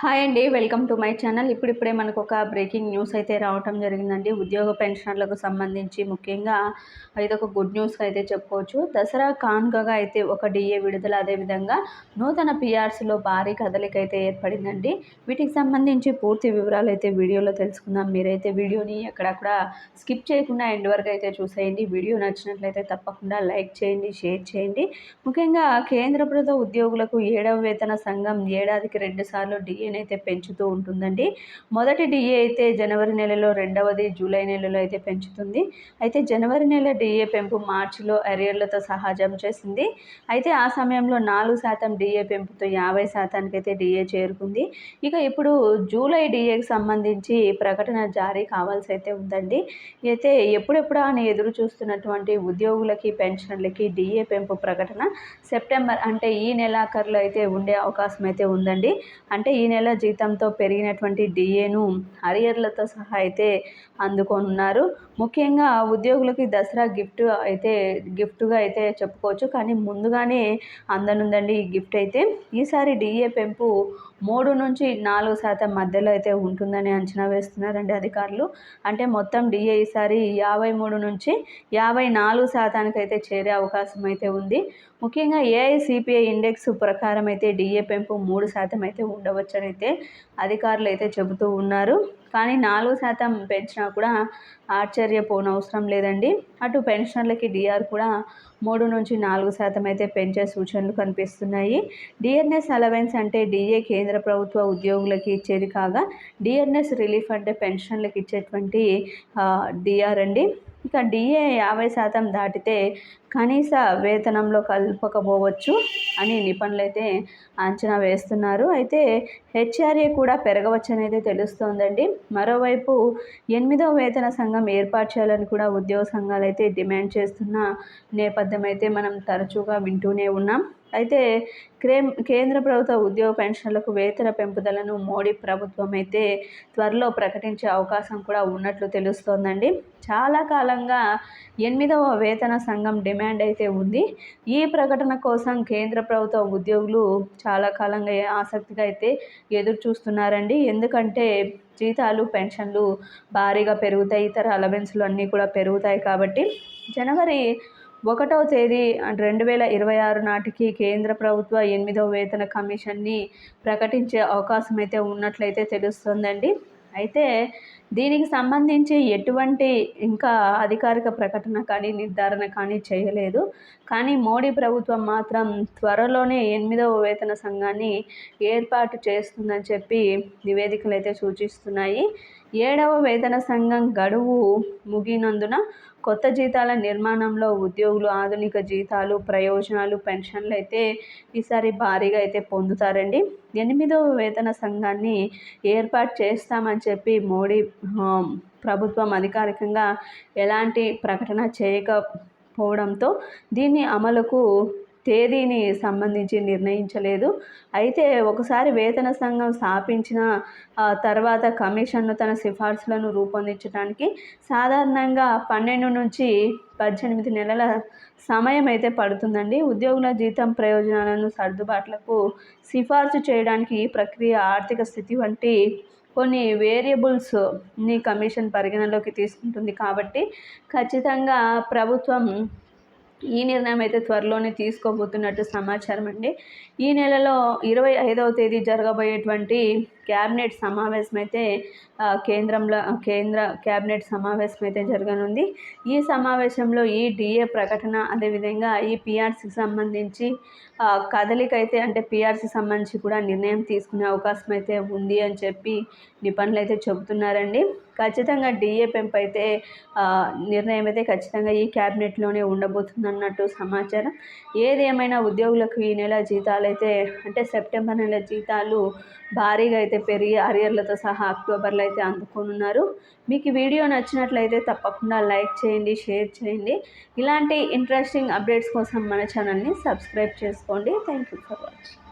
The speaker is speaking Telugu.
హాయ్ అండి వెల్కమ్ టు మై ఛానల్. ఇప్పుడిప్పుడే మనకు ఒక బ్రేకింగ్ న్యూస్ అయితే రావటం జరిగిందండి. ఉద్యోగ పెన్షనర్లకు సంబంధించి ముఖ్యంగా ఇదొక గుడ్ న్యూస్గా అయితే చెప్పుకోవచ్చు. దసరా కానుకగా అయితే ఒక డిఏ విడుదల అదేవిధంగా నూతన పిఆర్సీలో భారీ కదలిక అయితే ఏర్పడిందండి. వీటికి సంబంధించి పూర్తి వివరాలు అయితే వీడియోలో తెలుసుకుందాం. మీరైతే వీడియోని ఎక్కడక్కడ స్కిప్ చేయకుండా ఎండ్ వరకు అయితే చూసేయండి. వీడియో నచ్చినట్లయితే తప్పకుండా లైక్ చేయండి షేర్ చేయండి. ముఖ్యంగా కేంద్ర ప్రభుత్వ ఉద్యోగులకు ఏడవ వేతన సంఘం ఏడాదికి రెండుసార్లు డిఏ డిఏ అయితే పెంచుతూ ఉంటుందండి. మొదటి డిఏ అయితే జనవరి నెలలో రెండవది జూలై నెలలో అయితే పెంచుతుంది. అయితే జనవరి నెల డిఏ పెంపు మార్చిలో అరియర్లతో సహా జమ చేసింది. అయితే ఆ సమయంలో నాలుగు శాతం డిఏ పెంపుతో యాభై శాతానికి అయితే డిఏ చేరుకుంది. ఇక ఇప్పుడు జూలై డిఏకి సంబంధించి ప్రకటన జారీ కావాల్సి అయితే ఉందండి. అయితే ఎప్పుడెప్పుడు అని ఎదురు చూస్తున్నటువంటి ఉద్యోగులకి పెన్షన్లకి డిఏ పెంపు ప్రకటన సెప్టెంబర్ అంటే ఈ నెలాఖరులో అయితే ఉండే అవకాశం అయితే ఉందండి. అంటే ఈ నెల నెల జీతంతో పెరిగినటువంటి డిఏను అరియర్లతో సహా అయితే అందుకోనున్నారు. ముఖ్యంగా ఉద్యోగులకి దసరా గిఫ్ట్ అయితే గిఫ్ట్గా అయితే చెప్పుకోవచ్చు. కానీ ముందుగానే అందనుందండి ఈ గిఫ్ట్ అయితే. ఈసారి డిఏ పెంపు మూడు నుంచి నాలుగు శాతం మధ్యలో అయితే ఉంటుందని అంచనా వేస్తున్నారండి అధికారులు. అంటే మొత్తం డిఏ ఈసారి యాభై మూడు నుంచి యాభై నాలుగు శాతానికి అయితే చేరే అవకాశం అయితే ఉంది. ముఖ్యంగా ఏఐసిపిఐ ఇండెక్స్ ప్రకారం అయితే డిఏ పెంపు మూడు శాతం అయితే ఉండవచ్చని అయితే అధికారులు అయితే చెబుతూ ఉన్నారు. కానీ నాలుగు శాతం పెంచినా కూడా ఆశ్చర్యపోనవసరం లేదండి. అటు పెన్షనర్లకి డిఆర్ కూడా మూడు నుంచి నాలుగు శాతం అయితే పెంచే సూచనలు కనిపిస్తున్నాయి. డిఎన్ఎస్ అలవెన్స్ అంటే డిఏ కేంద్ర ప్రభుత్వ ఉద్యోగులకి ఇచ్చేది కాగా డిఎన్ఎస్ రిలీఫ్ అంటే పెన్షన్లకు ఇచ్చేటువంటి డిఆర్ అండి. ఇక డిఏ యాభై శాతం దాటితే కనీస వేతనంలో కలపకపోవచ్చు అని నిపుణులు అయితే అంచనా వేస్తున్నారు. అయితే హెచ్ఆర్ఏ కూడా పెరగవచ్చు అనేది తెలుస్తోందండి. మరోవైపు ఎనిమిదవ వేతన సంఘం ఏర్పాటు చేయాలని కూడా ఉద్యోగ సంఘాలు అయితే డిమాండ్ చేస్తున్న నేపథ్యం అయితే మనం తరచుగా వింటూనే ఉన్నాం. అయితే క్రేమ్ కేంద్ర ప్రభుత్వ ఉద్యోగ పెన్షన్లకు వేతన పెంపుదలను మోడీ ప్రభుత్వం అయితే త్వరలో ప్రకటించే అవకాశం కూడా ఉన్నట్లు తెలుస్తోందండి. చాలా కాలంగా ఎనిమిదవ వేతన సంఘం డిమాండ్ అయితే ఉంది. ఈ ప్రకటన కోసం కేంద్ర ప్రభుత్వ ఉద్యోగులు చాలా కాలంగా ఆసక్తిగా అయితే ఎదురు చూస్తున్నారండి ఎందుకంటే జీతాలు పెన్షన్లు భారీగా పెరుగుతాయి ఇతర అలవెన్స్లు అన్నీ కూడా పెరుగుతాయి కాబట్టి జనవరి ఒకటవ తేదీ రెండు వేల ఇరవై ఆరు నాటికి కేంద్ర ప్రభుత్వ ఎనిమిదవ వేతన కమిషన్ని ప్రకటించే అవకాశం అయితే ఉన్నట్లయితే తెలుస్తుందండి. అయితే దీనికి సంబంధించి ఎటువంటి ఇంకా అధికారిక ప్రకటన కానీ నిర్ధారణ కానీ చేయలేదు. కానీ మోడీ ప్రభుత్వం మాత్రం త్వరలోనే ఎనిమిదవ వేతన సంఘాన్ని ఏర్పాటు చేస్తుందని చెప్పి నివేదికలు అయితే సూచిస్తున్నాయి. ఏడవ వేతన సంఘం గడువు ముగినందున కొత్త జీతాల నిర్మాణంలో ఉద్యోగులు ఆధునిక జీతాలు ప్రయోజనాలు పెన్షన్లు అయితే ఈసారి భారీగా అయితే పొందుతారండి. ఎనిమిదవ వేతన సంఘాన్ని ఏర్పాటు చేస్తామని చెప్పి మోడీ ప్రభుత్వం అధికారికంగా ఎలాంటి ప్రకటన చేయకపోవడంతో దీన్ని అమలుకు తేదీని సంబంధించి నిర్ణయించలేదు. అయితే ఒకసారి వేతన సంఘం స్థాపించిన తర్వాత కమిషన్ను తన సిఫార్సులను రూపొందించడానికి సాధారణంగా పన్నెండు నుంచి పద్దెనిమిది నెలల సమయం అయితే పడుతుందండి. ఉద్యోగుల జీతం ప్రయోజనాలను సర్దుబాట్లకు సిఫార్సు చేయడానికి ఈ ప్రక్రియ ఆర్థిక స్థితి వంటి కొన్ని వేరియబుల్స్ని కమిషన్ పరిగణలోకి తీసుకుంటుంది కాబట్టి ఖచ్చితంగా ప్రభుత్వం ఈ నిర్ణయం అయితే త్వరలోనే తీసుకోబోతున్నట్టు సమాచారం అండి. ఈ నెలలో ఇరవై ఐదవ తేదీ జరగబోయేటువంటి క్యాబినెట్ సమావేశం అయితే కేంద్రంలో కేంద్ర క్యాబినెట్ సమావేశం అయితే జరగనుంది. ఈ సమావేశంలో ఈ డిఏ ప్రకటన అదేవిధంగా ఈ పిఆర్సీకి సంబంధించి కదలిక అయితే అంటే పిఆర్సీ సంబంధించి కూడా నిర్ణయం తీసుకునే అవకాశం అయితే ఉంది అని చెప్పి నిపుణులు అయితే చెబుతున్నారండి. ఖచ్చితంగా డిఏ పెంపు అయితే నిర్ణయం అయితే ఖచ్చితంగా ఈ క్యాబినెట్లోనే ఉండబోతుంది అన్నట్టు సమాచారం. ఏది ఏమైనా ఉద్యోగులకు ఈ నెల జీతాలు అయితే అంటే సెప్టెంబర్ నెల జీతాలు భారీగా అయితే అయితే పెరిగి అరియర్లతో సహా అక్టోబర్లో అయితే అందుకోనున్నారు. మీకు వీడియో నచ్చినట్లయితే తప్పకుండా లైక్ చేయండి షేర్ చేయండి. ఇలాంటి ఇంట్రెస్టింగ్ అప్డేట్స్ కోసం మన ఛానల్ని సబ్స్క్రైబ్ చేసుకోండి. Thank you for watching.